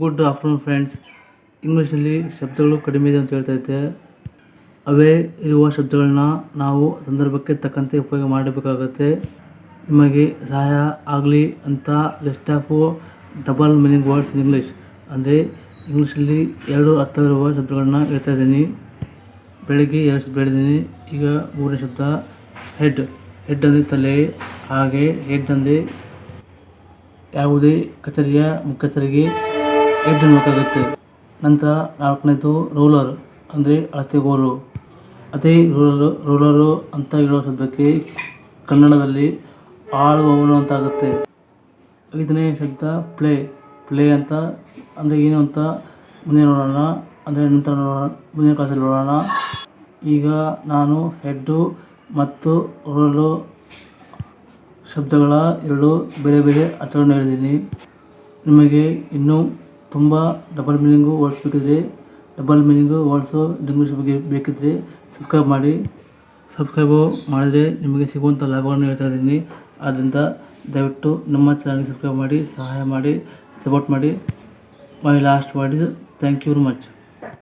Good afternoon friends ಇಂಗ್ಲೀಷಲ್ಲಿ ಶಬ್ದಗಳು ಕಡಿಮೆ ಇದೆ ಅಂತ ಹೇಳ್ತಾ ಇದ್ದೆ. ಅವೇ ಇರುವ ಶಬ್ದಗಳನ್ನ ನಾವು ಸಂದರ್ಭಕ್ಕೆ ತಕ್ಕಂತೆ ಉಪಯೋಗ ಮಾಡಬೇಕಾಗುತ್ತೆ. ನಿಮಗೆ ಸಹಾಯ ಆಗಲಿ ಅಂತ list of double meaning words in English ಅಂದರೆ ಇಂಗ್ಲೀಷಲ್ಲಿ ಎರಡು ಅರ್ಥವಿರುವ ಶಬ್ದಗಳನ್ನ ಹೇಳ್ತಾ ಇದ್ದೀನಿ. ಬೆಳಗ್ಗೆ ಎರಡು ಶಬ್ದ ಹೇಳಿದ್ದೀನಿ. ಈಗ ಮೂರನೇ ಶಬ್ದ ಹೆಡ್ ಹೆಡ್ ಅಂದರೆ ತಲೆ, ಹಾಗೆ ಹೆಡ್ ಅಂದರೆ ಯಾವುದೇ ಕಚೇರಿಯ ಮುಖ್ಯಸ್ಥರಿಗೆ ಅನ್ನಬೇಕಾಗುತ್ತೆ ನಂತರ ನಾಲ್ಕನೇದು ರೋಲರ್ ಅಂದರೆ ಅಳತೆಗೋಲು ಅದೇ ರೂಲರು ರೂಲರು ಅಂತ ಹೇಳೋ ಶಬ್ದಕ್ಕೆ ಕನ್ನಡದಲ್ಲಿ ಆಳುವವನು ಅಂತ ಆಗುತ್ತೆ ಐದನೇ ಶಬ್ದ ಪ್ಲೇ ಪ್ಲೇ ಅಂತ, ಅಂದರೆ ಏನು ಅಂತ ಮುಂದೆ ನೋಡೋಣ, ಅಂದರೆ ನಂತರ ನೋಡೋಣ, ಮುಂದಿನ ಕ್ಲಾಸಲ್ಲಿ ನೋಡೋಣ. ಈಗ ನಾನು ಹೆಡ್ಡು ಮತ್ತು ರೂಲರು ಶಬ್ದಗಳ ಎರಡು ಬೇರೆ ಬೇರೆ ಅರ್ಥಗಳನ್ನು ಹೇಳಿದ್ದೀನಿ. ನಿಮಗೆ ಇನ್ನೂ ತುಂಬ ಡಬಲ್ ಮೀನಿಂಗು ವರ್ಡ್ಸ್ ಬೇಕಿದ್ರೆ ಡಬಲ್ ಮೀನಿಂಗು ವರ್ಡ್ಸು ಇಂಗ್ಲೀಷ್ ಬಗ್ಗೆ ಬೇಕಿದ್ರೆ ಸಬ್ಸ್ಕ್ರೈಬ್ ಮಾಡಿ. ಸಬ್ಸ್ಕ್ರೈಬು ಮಾಡಿದರೆ ನಿಮಗೆ ಸಿಗುವಂಥ ಲಾಭಗಳನ್ನು ಹೇಳ್ತಾ ಇದ್ದೀನಿ. ಆದ್ದರಿಂದ ದಯವಿಟ್ಟು ನಮ್ಮ ಚಾನಲ್ಗೆ ಸಬ್ಸ್ಕ್ರೈಬ್ ಮಾಡಿ, ಸಹಾಯ ಮಾಡಿ ಸಪೋರ್ಟ್ ಮಾಡಿ. My last word thank you very much